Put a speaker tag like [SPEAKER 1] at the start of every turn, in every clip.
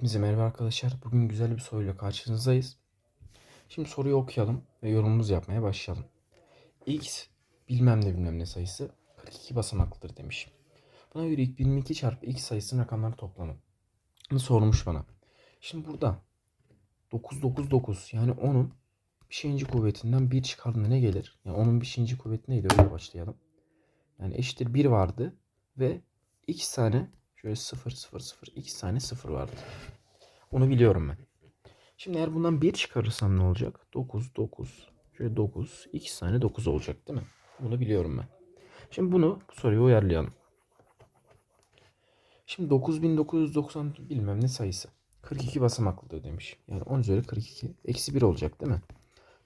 [SPEAKER 1] Hepinize merhaba arkadaşlar. Bugün güzel bir soruyla karşınızdayız. Şimdi soruyu okuyalım ve yorumumuzu yapmaya başlayalım. X bilmem ne bilmem ne sayısı 42 basamaklıdır demiş. Buna göre 22 çarpı x sayısının rakamları toplamı. Bunu sormuş bana. Şimdi burada 9 9 9 yani 10'un 5. kuvvetinden 1 çıkardığında ne gelir? Yani 10'un 5. kuvveti neydi? Öyle başlayalım. Yani eşittir 1 vardı ve 2 tane şöyle 0 0 0 2 tane 0 vardı. Onu biliyorum ben. Şimdi eğer bundan 1 çıkarırsam ne olacak? 9 9 şöyle 9 2 tane 9 olacak değil mi? Bunu biliyorum ben. Şimdi bunu bu soruya uyarlayalım. Şimdi 9990 bilmem ne sayısı. 42 basamaklıdır demiş. Yani 10 üzeri 42 eksi 1 olacak değil mi?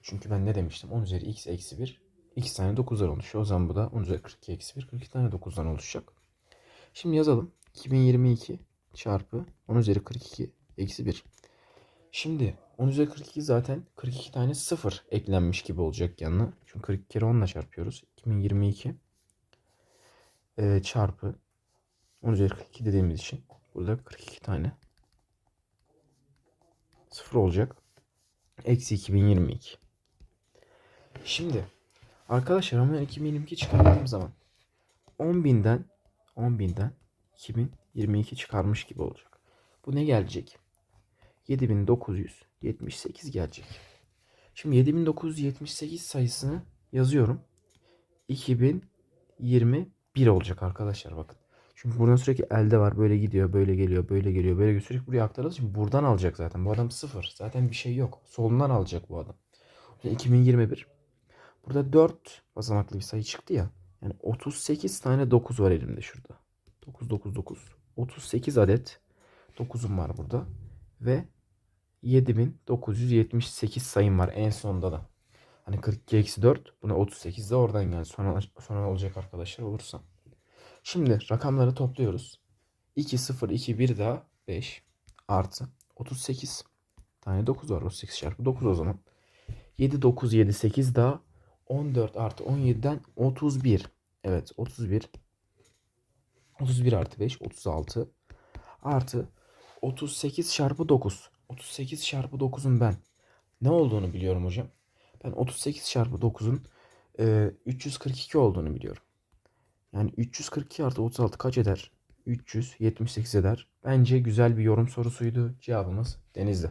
[SPEAKER 1] Çünkü ben ne demiştim? 10 üzeri x eksi 1 2 tane 9'lar oluşuyor. O zaman bu da 10 üzeri 42 eksi 1 42 tane 9'dan oluşacak. Şimdi yazalım. 2022 çarpı 10 üzeri 42 eksi 1. Şimdi 10 üzeri 42 zaten 42 tane 0 eklenmiş gibi olacak yanına. Çünkü 42 kere 10 ile çarpıyoruz. 2022 e, çarpı 10 üzeri 42 dediğimiz için burada 42 tane 0 olacak. Eksi 2022. Şimdi arkadaşlar ama 2022 çıkardığım zaman 10.000'den 10.000'den 2022 çıkarmış gibi olacak. Bu ne gelecek? 7978 gelecek. Şimdi 7978 sayısını yazıyorum. 2021 olacak arkadaşlar bakın. Çünkü buradan sürekli elde var. Böyle gidiyor, böyle geliyor, böyle geliyor, böyle geliyor. Sürekli buraya aktarıldığı için buradan alacak zaten. Bu adam sıfır. Zaten bir şey yok. Solundan alacak bu adam. 2021. Burada 4 basamaklı bir sayı çıktı ya. Yani 38 tane 9 var elimde şurada. 9 9 9. 38 adet 9'um var burada. Ve 7978 sayım var en sonda da. Hani 42 eksi 4. Buna 38 de oradan geldi. Sonra, sonra olacak arkadaşlar olursa. Şimdi rakamları topluyoruz. 2 0 2 1 daha 5 artı 38 tane 9 var. 38 çarpı 9 o zaman. 7 9 7 8 daha 14 artı 17'den 31. Evet 31. 31 artı 5 36 artı 38 çarpı 9. 38 çarpı 9'un ben ne olduğunu biliyorum hocam. Ben 38 çarpı 9'un e, 342 olduğunu biliyorum. Yani 342 artı 36 kaç eder? 378 eder. Bence güzel bir yorum sorusuydu. Cevabımız Denizli.